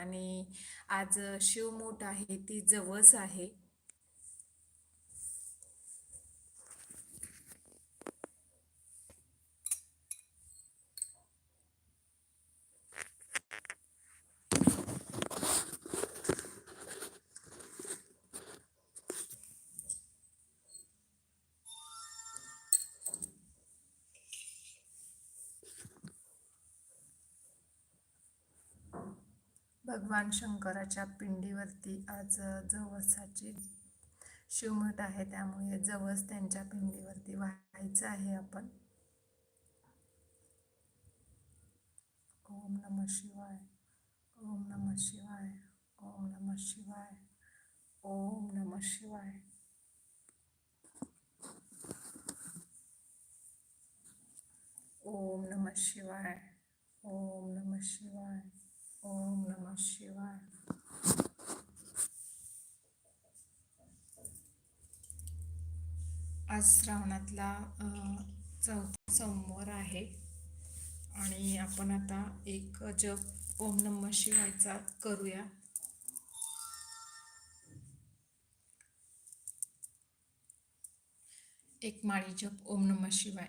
आणि आज शिव मोठ आहे ती जवस आहे. भगवान शंकराच्या पिंडीवरती आज जवसाची शिवमठ आहे. त्यामुळे जवस त्यांच्या पिंडीवरती वाहायचं आहे आपण. ओम नम शिवाय ओम नम शिवाय ओम नम शिवाय ओम नम शिवाय. ओम नम शिवाय ओम नम शिवाय. ओम नम शिवाय। आज श्रावणातला चौथा सोमवार आहे आणि आपण आता एक जप ओम नम शिवायचा करूया. एक माळी जप ओम नम शिवाय.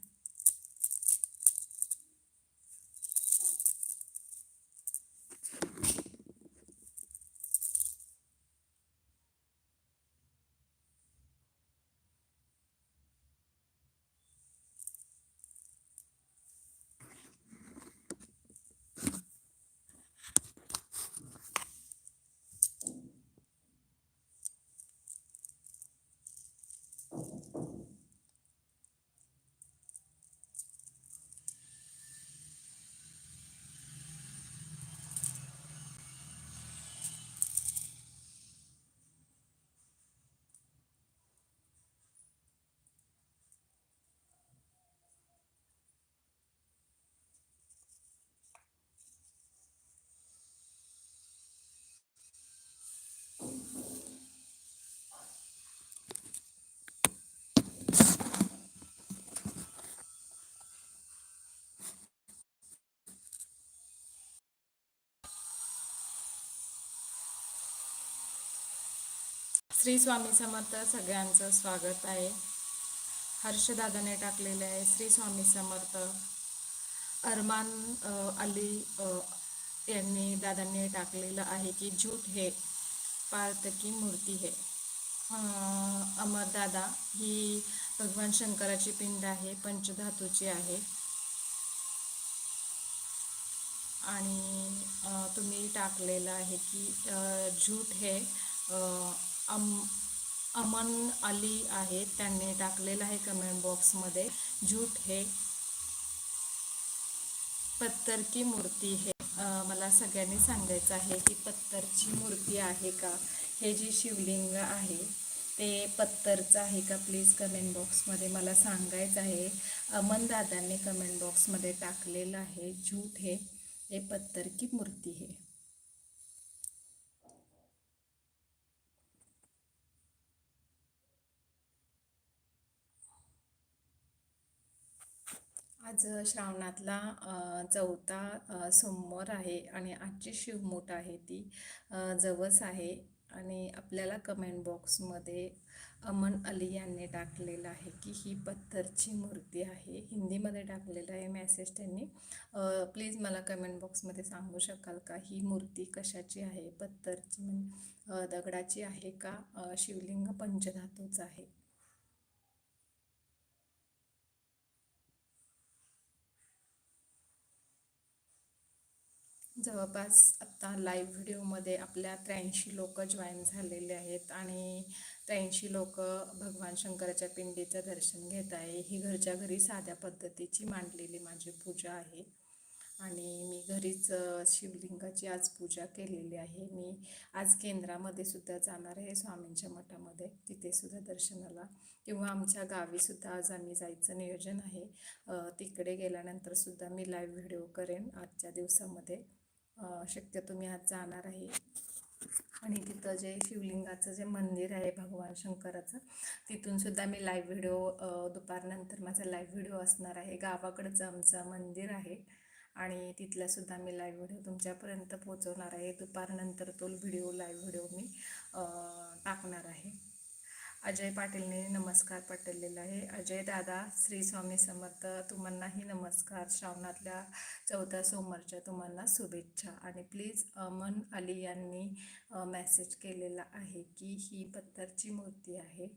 श्री स्वामी समर्थ सगळ्यांचं स्वागत आहे. हर्षदादाने टाकलेले आहे श्री स्वामी समर्थ. अरमान अली यांनी दादांनी टाकलेलं आहे की झूठ हे पार्थ की मूर्ती हे. अमरदादा ही भगवान शंकराची पिंड आहे पंचधातूची आहे. आणि तुम्ही टाकलेलं आहे की झूठ हे अम अमन अली आहे. त्यांनी टाकलेलं आहे कमेंट बॉक्समध्ये झूठ हे. पत्तर की मूर्ती हे. मला सगळ्यांनी सांगायचं आहे की पत्तरची मूर्ती आहे का? हे जे शिवलिंग आहे ते पत्तरचं आहे का? प्लीज कमेंट बॉक्समध्ये मला सांगायचं आहे. अमन दादांनी कमेंट बॉक्समध्ये टाकलेलं आहे. झूठ हे. हे पत्तरकी मूर्ती हे. आज श्रावणातला चौथा सोमवार आहे आणि आजची शिवमूठ आहे ती जवस आहे आणि आपल्याला कमेंट बॉक्समध्ये अमन अली यांनी टाकलेलं आहे की ही पत्थरची मूर्ती आहे. हिंदीमध्ये टाकलेलं आहे मेसेज त्यांनी. प्लीज मला कमेंट बॉक्समध्ये सांगू शकाल का? ही मूर्ती कशाची आहे? पत्थरची दगडाची आहे का? शिवलिंग पंचधातूचं आहे. जवळपास आत्ता लाईव्ह व्हिडिओमध्ये आपल्या त्र्याऐंशी लोक जॉईन झालेले आहेत आणि त्र्याऐंशी लोक भगवान शंकराच्या पिंडीचं दर्शन घेत आहे. ही घरच्या घरी साध्या पद्धतीची मांडलेली माझी पूजा आहे. आणि मी घरीच शिवलिंगाची आज पूजा केलेली आहे. मी आज केंद्रामध्ये सुद्धा जाणार आहे स्वामींच्या मठामध्ये. तिथे सुद्धा दर्शनाला. किंवा आमच्या गावी सुद्धा आज आम्ही जायचं नियोजन आहे. तिकडे गेल्यानंतर सुद्धा मी लाईव्ह व्हिडिओ करेन आजच्या दिवसामध्ये. शक्यतो मी आज जाणार आहे. आणि तिथं जे शिवलिंगाचं जे मंदिर आहे भगवान शंकराचं तिथून सुद्धा मी लाईव्ह व्हिडिओ दुपारनंतर माझा लाईव्ह व्हिडिओ असणार आहे. गावाकडचं आमचं मंदिर आहे. आणि तिथला सुद्धा मी लाईव्ह व्हिडिओ तुमच्यापर्यंत पोहोचवणार आहे. दुपारनंतर तो व्हिडिओ लाईव्ह व्हिडिओ मी टाकणार आहे. अजय पाटीलने नमस्कार पाठवलेला आहे. अजय दादा श्री स्वामी समर्थ तुम्हांनाही नमस्कार. श्रावणातल्या चौथ्या सोमवारच्या तुम्हाला शुभेच्छा. आणि प्लीज अमन अली यांनी मेसेज केलेला आहे की ही पत्थरची मूर्ती आहे.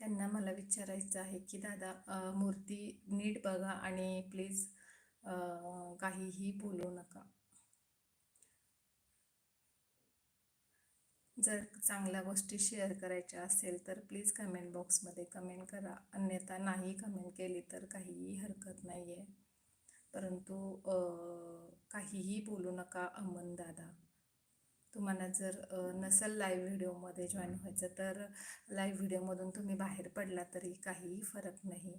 त्यांना मला विचारायचं आहे की दादा मूर्ती नीट बघा आणि प्लीज काहीही बोलू नका. जर चांगल्या गोष्टी शेअर करायच्या असेल तर प्लीज कमेंट बॉक्समध्ये कमेंट करा. अन्यथा नाही कमेंट केली तर काहीही हरकत नाही आहे परंतु काहीही बोलू नका अमन दादा. तुम्हाला जर नसेल लाईव्ह व्हिडिओमध्ये जॉईन व्हायचं तर लाईव्ह व्हिडिओमधून तुम्ही बाहेर पडला तरी काहीही फरक नाही.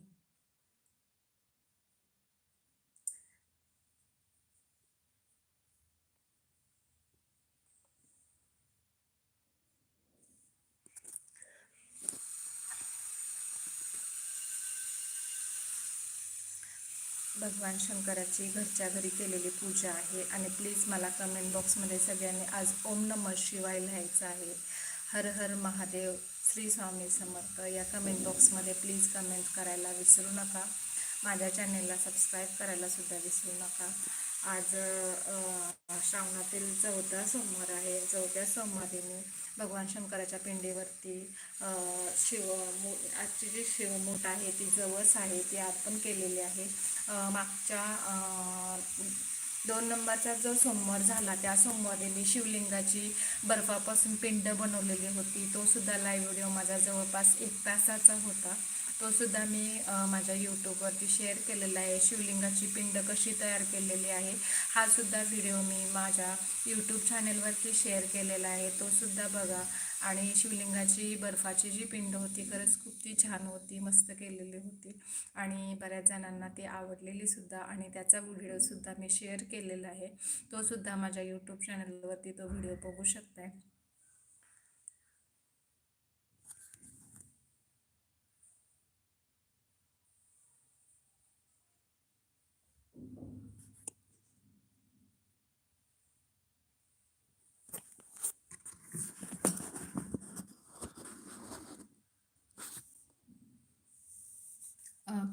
भगवान शंकराची घरच्या घरी केलेली पूजा आहे. आणि प्लीज मला कमेंट बॉक्समध्ये सगळ्यांनी आज ओम नमः शिवाय लिहायचं आहे. हर हर महादेव श्री स्वामी समर्थ. या कमेंट बॉक्समध्ये प्लीज कमेंट करायला विसरू नका. माझ्या चॅनेलला सबस्क्राईब करायला सुद्धा विसरू नका. आज श्रावणातील चौथा सोमवार आहे. चौथ्या सोमवारी मी भगवान शंकराच्या पिंडीवरती शिव मू आजची जी शिवमूठ आहे ती जवस आहे ती अर्पण केलेली आहे. मागच्या दोन नंबरचा जो सोमवार झाला त्या सोमवारी मी शिवलिंगाची बर्फापासून पिंड बनवलेली होती. तो सुद्धा लाईव्ह व्हिडिओ माझा जवळपास एक तासाचा होता. तो सुद्धा मी माझ्या यूट्यूबवरती शेअर केलेला आहे. शिवलिंगाची पिंड कशी तयार केलेली आहे हा सुद्धा व्हिडिओ मी माझ्या यूट्यूब चॅनेलवरती शेअर केलेला आहे. तो सुद्धा बघा. आणि शिवलिंगाची बर्फाची जी पिंड होती खरंच खूप ती छान होती मस्त केलेली होती. आणि बऱ्याच जणांना ती आवडलेली सुद्धा. आणि त्याचा व्हिडिओसुद्धा मी शेअर केलेला आहे. तो सुद्धा माझ्या यूट्यूब चॅनलवरती तो व्हिडिओ बघू शकताय.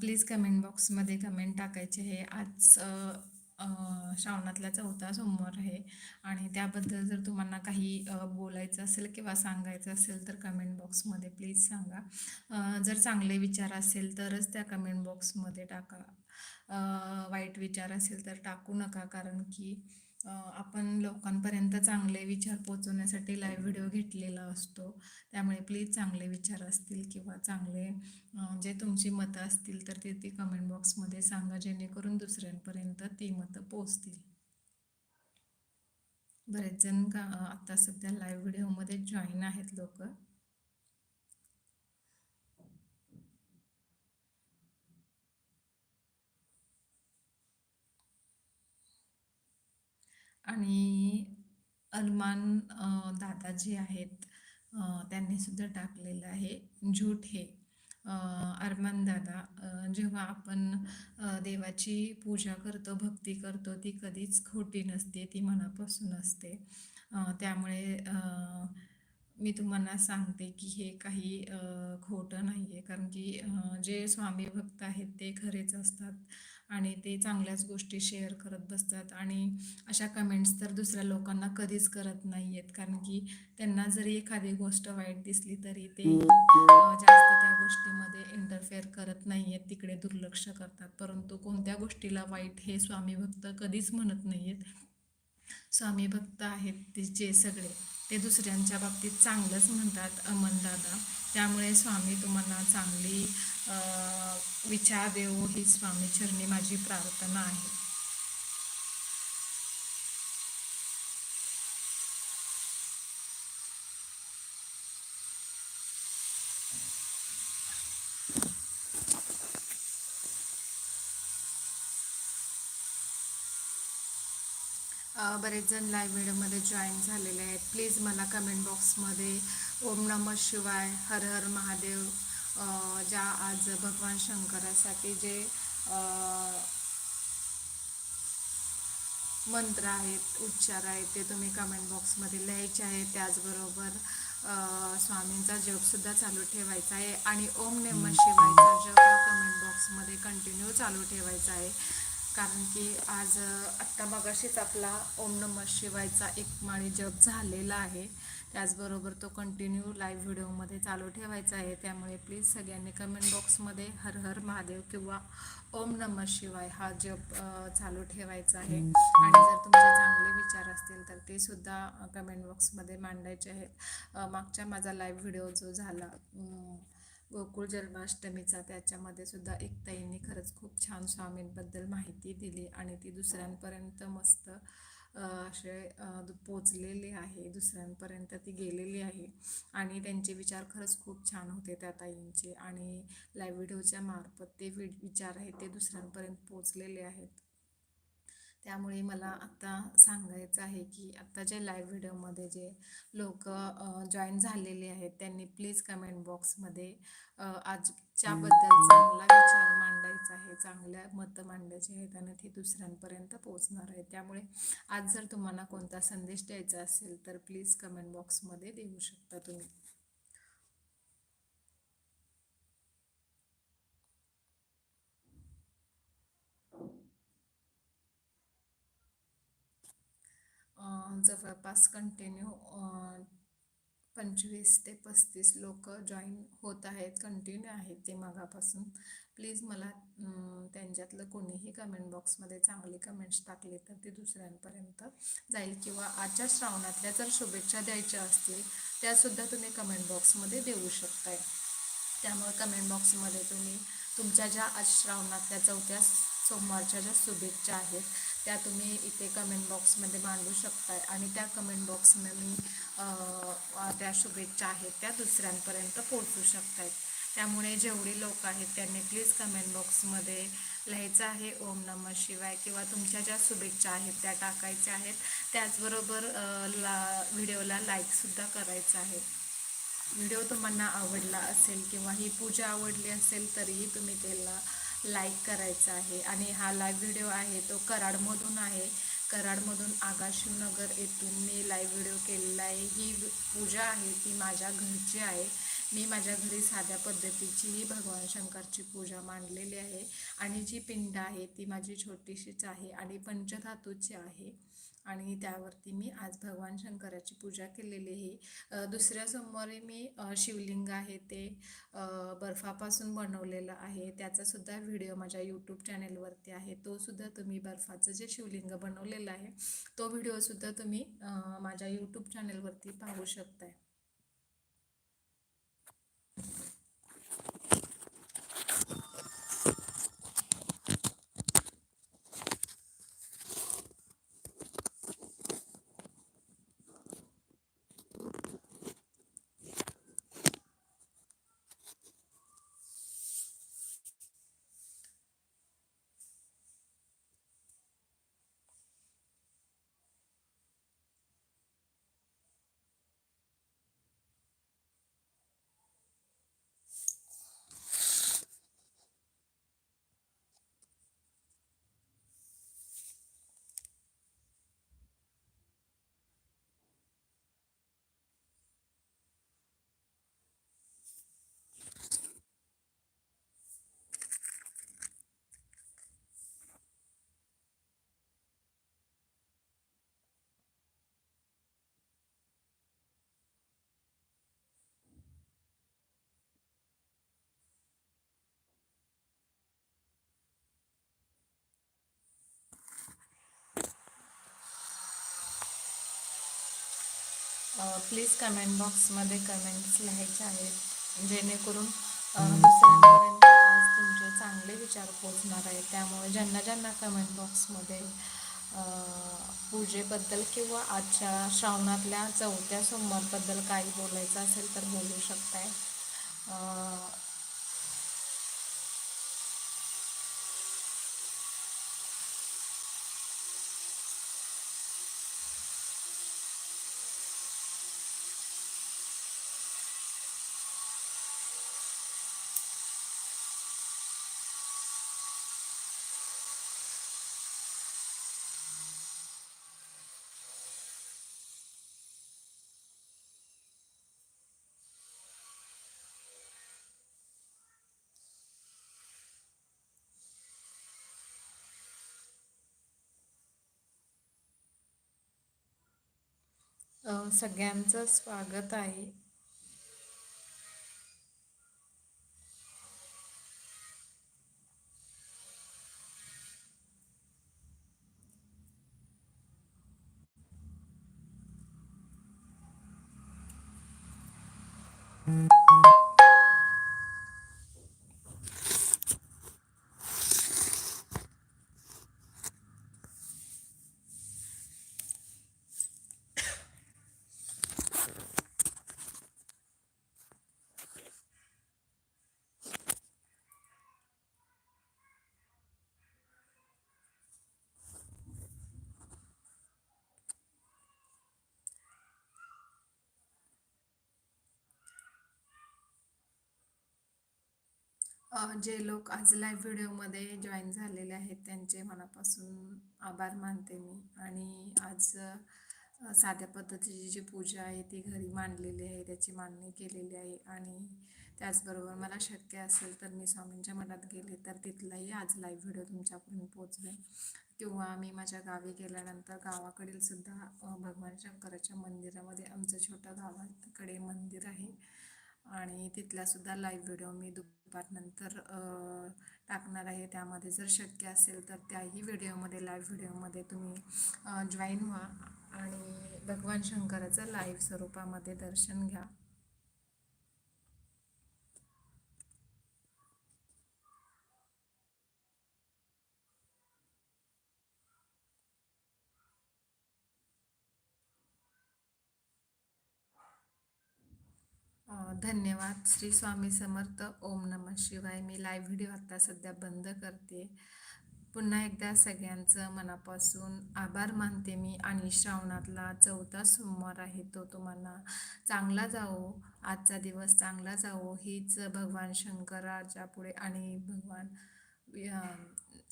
प्लीज कमेंट बॉक्समध्ये कमेंट टाकायचे. हे आज श्रावणातल्या श्रावणातला चौथा सोमवार आहे. आणि त्याबद्दल जर तुम्हाला काही बोलायचं असेल किंवा सांगायचं असेल तर कमेंट बॉक्समध्ये प्लीज सांगा. जर चांगले विचार असेल तरच त्या कमेंट बॉक्समध्ये टाका. वाईट विचार असेल तर टाकू नका. कारण की आपण लोकांपर्यंत चांगले विचार पोचवण्यासाठी लाईव्ह व्हिडिओ घेतलेला असतो. त्यामुळे प्लीज चांगले विचार असतील किंवा चांगले जे तुमची मतं असतील तर ते ती कमेंट बॉक्समध्ये सांगा जेणेकरून दुसऱ्यांपर्यंत ती मतं पोचतील बरेच जण का आता सध्या लाईव्ह व्हिडिओमध्ये जॉईन आहेत लोक. आणि अरमान दादाजी दादा आहेत त्यांनी सुद्धा टाकलेलं आहे. झूठ हे. अरमान दादा जेव्हा आपण देवाची पूजा करतो भक्ती करतो ती कधीच खोटी नसते ती मनापासून असते. त्यामुळे मी तुम्हाला सांगते की हे काही खोटं नाही आहे कारण की जे स्वामी भक्त आहेत ते खरेच असतात. आणि ते चांगल्याच गोष्टी शेअर करत बसतात. आणि अशा कमेंट्स तर दुसऱ्या लोकांना कधीच करत नाही आहेत कारण की त्यांना जरी एखादी गोष्ट वाईट दिसली तरी ते जास्त त्या गोष्टीमध्ये इंटरफेअर करत नाही आहेत तिकडे दुर्लक्ष करतात. परंतु कोणत्या गोष्टीला वाईट हे स्वामी भक्त कधीच म्हणत नाही आहेत स्वामी भक्त आहेत ते जे सगळे. ते दुसऱ्यांच्या बाबतीत चांगलंच म्हणतात अमन दादा. त्यामुळे स्वामी तुम्हाला चांगली विचार देऊ ही स्वामी चरणी माझी प्रार्थना आहे. बरेच जण लाईव्ह व्हिडिओमध्ये जॉईन झालेले आहेत. प्लीज मला कमेंट बॉक्समध्ये ओम नमः शिवाय हर हर महादेव ज्या आज भगवान शंकरासाठी जे मंत्र आहेत उच्चार आहेत ते तुम्ही कमेंट बॉक्समध्ये लिहायचे आहे त्याचबरोबर स्वामींचा जपसुद्धा चालू ठेवायचा आहे आणि ओम नमः शिवायचा जप कमेंट बॉक्समध्ये कंटिन्यू चालू ठेवायचा आहे. कारण की आज आत्ता मगाशीच आपला ओम नमः शिवायचा एक माळी जप झालेला आहे. त्याचबरोबर तो कंटिन्यू लाईव्ह व्हिडिओमध्ये चालू ठेवायचा आहे. त्यामुळे प्लीज सगळ्यांनी कमेंट बॉक्समध्ये हर हर महादेव किंवा ओम नमः शिवाय हा जप चालू ठेवायचा आहे. आणि जर तुमचे चांगले विचार असतील तर ते सुद्धा कमेंट बॉक्समध्ये मांडायचे आहेत. मागच्या माझा लाईव्ह व्हिडिओ जो झाला गोकुळ जन्माष्टमीचा त्याच्यामध्ये सुद्धा एक ताईंनी खरंच खूप छान स्वामींबद्दल माहिती दिली आणि ती दुसऱ्यांपर्यंत मस्त असे पोचलेली आहे दुसऱ्यांपर्यंत ती गेलेली आहे. आणि त्यांचे विचार खरंच खूप छान होते त्या ताईंचे. आणि लाईव्ह व्हिडिओच्या मार्फत ते विचार आहेत ते दुसऱ्यांपर्यंत पोचलेले आहेत. त्यामुळे मला आत्ता सांगायचं आहे की आत्ता जे लाईव्ह व्हिडिओमध्ये जे लोक जॉईन झालेले आहेत त्यांनी प्लीज कमेंट बॉक्समध्ये आजच्याबद्दल चांगला विचार मांडायचा करायचं आहे चांगल्या मतं मांडायची आहेत आणि ती दुसऱ्यांपर्यंत पोहोचणार आहे. त्यामुळे आज जर तुम्हाला कोणता संदेश द्यायचा असेल तर प्लीज कमेंट बॉक्समध्ये देऊ शकता तुम्ही. जवळपास कंटिन्यू पंचवीस ते पस्तीस लोक जॉईन होत आहेत कंटिन्यू आहेत ते मगापासून. प्लीज मला त्यांच्यातलं कोणीही कमेंट बॉक्समध्ये चांगले कमेंट्स टाकले तर ते दुसऱ्यांपर्यंत जाईल किंवा आजच्या श्रावणातल्या जर शुभेच्छा द्यायच्या असतील त्यासुद्धा तुम्ही कमेंट बॉक्समध्ये देऊ शकताय. त्यामुळे कमेंट बॉक्समध्ये तुम्ही तुमच्या ज्या आज श्रावणातल्या चौथ्या सोमवारच्या ज्या शुभेच्छा आहेत त्या तुम्ही इथे कमेंट बॉक्समध्ये मांडू शकताय आणि त्या कमेंट बॉक्समध्ये मी त्या शुभेच्छा आहेत त्या दुसऱ्यांपर्यंत पोहोचू शकतायत. त्यामुळे जेवढी लोक आहेत त्यांनी प्लीज कमेंट बॉक्समध्ये लिहायचं आहे. ओम नम शिवाय किंवा तुमच्या ज्या शुभेच्छा आहेत त्या टाकायच्या आहेत. त्याचबरोबर ला व्हिडिओला लाईकसुद्धा करायचं आहे. व्हिडिओ तुम्हाला आवडला असेल किंवा ही पूजा आवडली असेल तरीही तुम्ही त्याला लाईक करायचा आहे. आणि हा लाईव्ह व्हिडिओ आहे तो कराडमधून आहे. कराडमधून आगाशिवनगर येथून मी लाईव्ह व्हिडिओ केलेला आहे. ही पूजा आहे ती माझ्या घरची आहे. मी माझ्या घरी साध्या पद्धतीचीही भगवान शंकरची पूजा मांडलेली आहे. आणि जी पिंड आहे ती माझी छोटीशीच आहे आणि पंचधातूची आहे. आणि त्यावरती मी आज भगवान शंकराची पूजा केलेली आहे. दुसऱ्या सोमवारी मी शिवलिंग आहे ते बर्फापासून बनवलेलं आहे. त्याचासुद्धा व्हिडिओ माझ्या यूट्यूब चॅनेलवरती आहे. तोसुद्धा तुम्ही बर्फाचं जे शिवलिंग बनवलेलं आहे तो व्हिडिओसुद्धा तुम्ही माझ्या यूट्यूब चॅनेलवरती पाहू शकताय. प्लीज कमेंट बॉक्समध्ये कमेंट्स लिहायचे आहेत. जेणेकरून दुसऱ्यांपर्यंत आज तुमचे चांगले विचार पोचणार आहेत. त्यामुळे ज्यांना ज्यांना कमेंट बॉक्समध्ये पूजेबद्दल किंवा आजच्या श्रावणातल्या चौथ्या सोमवारबद्दल काही बोलायचं असेल तर बोलू शकताय. सगळ्यांचं स्वागत आहे. जे लोक आज लाईव्ह व्हिडिओमध्ये जॉईन झालेले आहेत त्यांचे मनापासून आभार मानते मी. आणि आज साध्या पद्धतीची जी पूजा आहे ती घरी मांडलेली आहे त्याची मांडणी केलेली आहे. आणि त्याचबरोबर मला शक्य असेल तर मी स्वामींच्या मठात गेले तर तिथलाही आज लाईव्ह व्हिडिओ तुमच्यापर्यंत पोचवेन किंवा मी माझ्या गावी गेल्यानंतर गावाकडील सुद्धा भगवान शंकराच्या मंदिरामध्ये आमचं छोटं गावाकडे मंदिर आहे. आणि तिथलासुद्धा लाईव्ह व्हिडिओ मी दुप नंतर टाकणार आहे. त्यामध्ये जर शक्य असेल तर त्याही व्हिडिओमध्ये लाईव्ह व्हिडिओमध्ये तुम्ही जॉईन व्हा आणि भगवान शंकराचं लाईव्ह स्वरूपामध्ये दर्शन घ्या. धन्यवाद. श्री स्वामी समर्थ. ओम नमः शिवाय. मी लाईव्ह व्हिडिओ आता सध्या बंद करते. पुन्हा एकदा सगळ्यांचं मनापासून आभार मानते मी आणि श्रावणातला चौथा सोमवार आहे तो तुम्हाला. चांगला जावो. आजचा दिवस चांगला जावो. हीच भगवान शंकराच्या पुढे आणि भगवान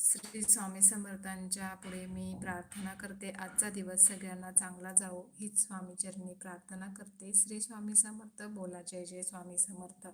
श्री स्वामी समर्थांच्या पुढे मी प्रार्थना करते. आजचा दिवस सगळ्यांना चांगला जावो. हीच स्वामीचरणी प्रार्थना करते. श्री स्वामी समर्थ. बोला. जय जय स्वामी समर्थ.